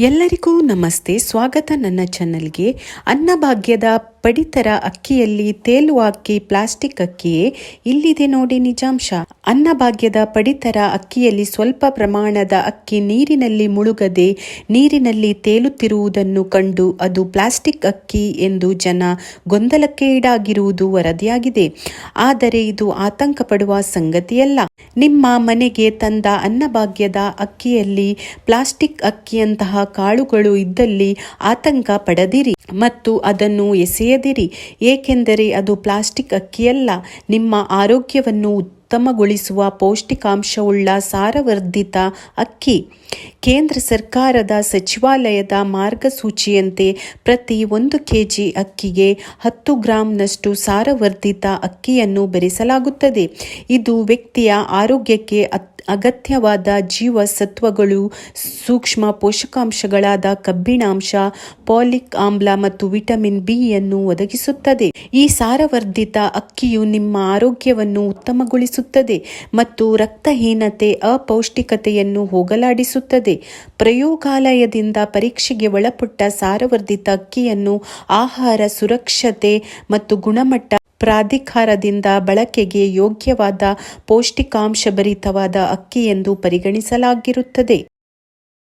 ಎಲ್ಲರಿಗೂ ನಮಸ್ತೆ. ಸ್ವಾಗತ ನನ್ನ ಚಾನಲ್ಗೆ ಅನ್ನಭಾಗ್ಯದ ಪಡಿತರ ಅಕ್ಕಿಯಲ್ಲಿ ತೇಲುವ ಅಕ್ಕಿ ಪ್ಲಾಸ್ಟಿಕ್ ಅಕ್ಕಿಯೇ? ಇಲ್ಲಿದೆ ನೋಡಿ ನಿಜಾಂಶ. ಅನ್ನಭಾಗ್ಯದ ಪಡಿತರ ಅಕ್ಕಿಯಲ್ಲಿ ಸ್ವಲ್ಪ ಪ್ರಮಾಣದ ಅಕ್ಕಿ ನೀರಿನಲ್ಲಿ ಮುಳುಗದೆ ನೀರಿನಲ್ಲಿ ತೇಲುತ್ತಿರುವುದನ್ನು ಕಂಡು ಅದು ಪ್ಲಾಸ್ಟಿಕ್ ಅಕ್ಕಿ ಎಂದು ಜನ ಗೊಂದಲಕ್ಕೆ ಈಡಾಗಿರುವುದು ವರದಿಯಾಗಿದೆ. ಆದರೆ ಇದು ಆತಂಕ ಪಡುವ ಸಂಗತಿಯಲ್ಲ. ನಿಮ್ಮ ಮನೆಗೆ ತಂದ ಅನ್ನಭಾಗ್ಯದ ಅಕ್ಕಿಯಲ್ಲಿ ಪ್ಲಾಸ್ಟಿಕ್ ಅಕ್ಕಿಯಂತಹ ಕಾಳುಗಳು ಇದ್ದಲ್ಲಿ ಆತಂಕ ಪಡೆದಿರಿ. ಮತ್ತು ಅದನ್ನು ಎಸೆಯದಿರಿ ಏಕೆಂದರೆ ಅದು ಪ್ಲಾಸ್ಟಿಕ್ ಅಕ್ಕಿಯಲ್ಲ. ನಿಮ್ಮ ಆರೋಗ್ಯವನ್ನು ಉತ್ತಮಗೊಳಿಸುವ ಪೌಷ್ಟಿಕಾಂಶವುಳ್ಳ ಸಾರವರ್ಧಿತ ಅಕ್ಕಿ. ಕೇಂದ್ರ ಸರ್ಕಾರದ ಸಚಿವಾಲಯದ ಮಾರ್ಗಸೂಚಿಯಂತೆ ಪ್ರತಿ ಒಂದು ಕೆಜಿ ಅಕ್ಕಿಗೆ ಹತ್ತು ಗ್ರಾಂನಷ್ಟು ಸಾರವರ್ಧಿತ ಅಕ್ಕಿಯನ್ನು ಬೆರೆಸಲಾಗುತ್ತದೆ. ಇದು ವ್ಯಕ್ತಿಯ ಆರೋಗ್ಯಕ್ಕೆ ಅಗತ್ಯವಾದ ಜೀವಸತ್ವಗಳು, ಸೂಕ್ಷ್ಮ ಪೋಷಕಾಂಶಗಳಾದ ಕಬ್ಬಿಣಾಂಶ, ಪಾಲಿಕ್ ಆಮ್ಲ ಮತ್ತು ವಿಟಮಿನ್ ಬಿ ಯನ್ನು ಒದಗಿಸುತ್ತದೆ. ಈ ಸಾರವರ್ಧಿತ ಅಕ್ಕಿಯು ನಿಮ್ಮ ಆರೋಗ್ಯವನ್ನು ಉತ್ತಮಗೊಳಿಸುತ್ತದೆ ಮತ್ತು ರಕ್ತಹೀನತೆ, ಅಪೌಷ್ಟಿಕತೆಯನ್ನು ಹೋಗಲಾಡಿಸುತ್ತದೆ. ಪ್ರಯೋಗಾಲಯದಿಂದ ಪರೀಕ್ಷೆಗೆ ಒಳಪಟ್ಟ ಸಾರವರ್ಧಿತ ಅಕ್ಕಿಯನ್ನು ಆಹಾರ ಸುರಕ್ಷತೆ ಮತ್ತು ಗುಣಮಟ್ಟ ಪ್ರಾಧಿಕಾರದಿಂದ ಬಳಕೆಗೆ ಯೋಗ್ಯವಾದ ಪೌಷ್ಟಿಕಾಂಶಭರಿತವಾದ ಅಕ್ಕಿ ಎಂದು ಪರಿಗಣಿಸಲಾಗಿರುತ್ತದೆ.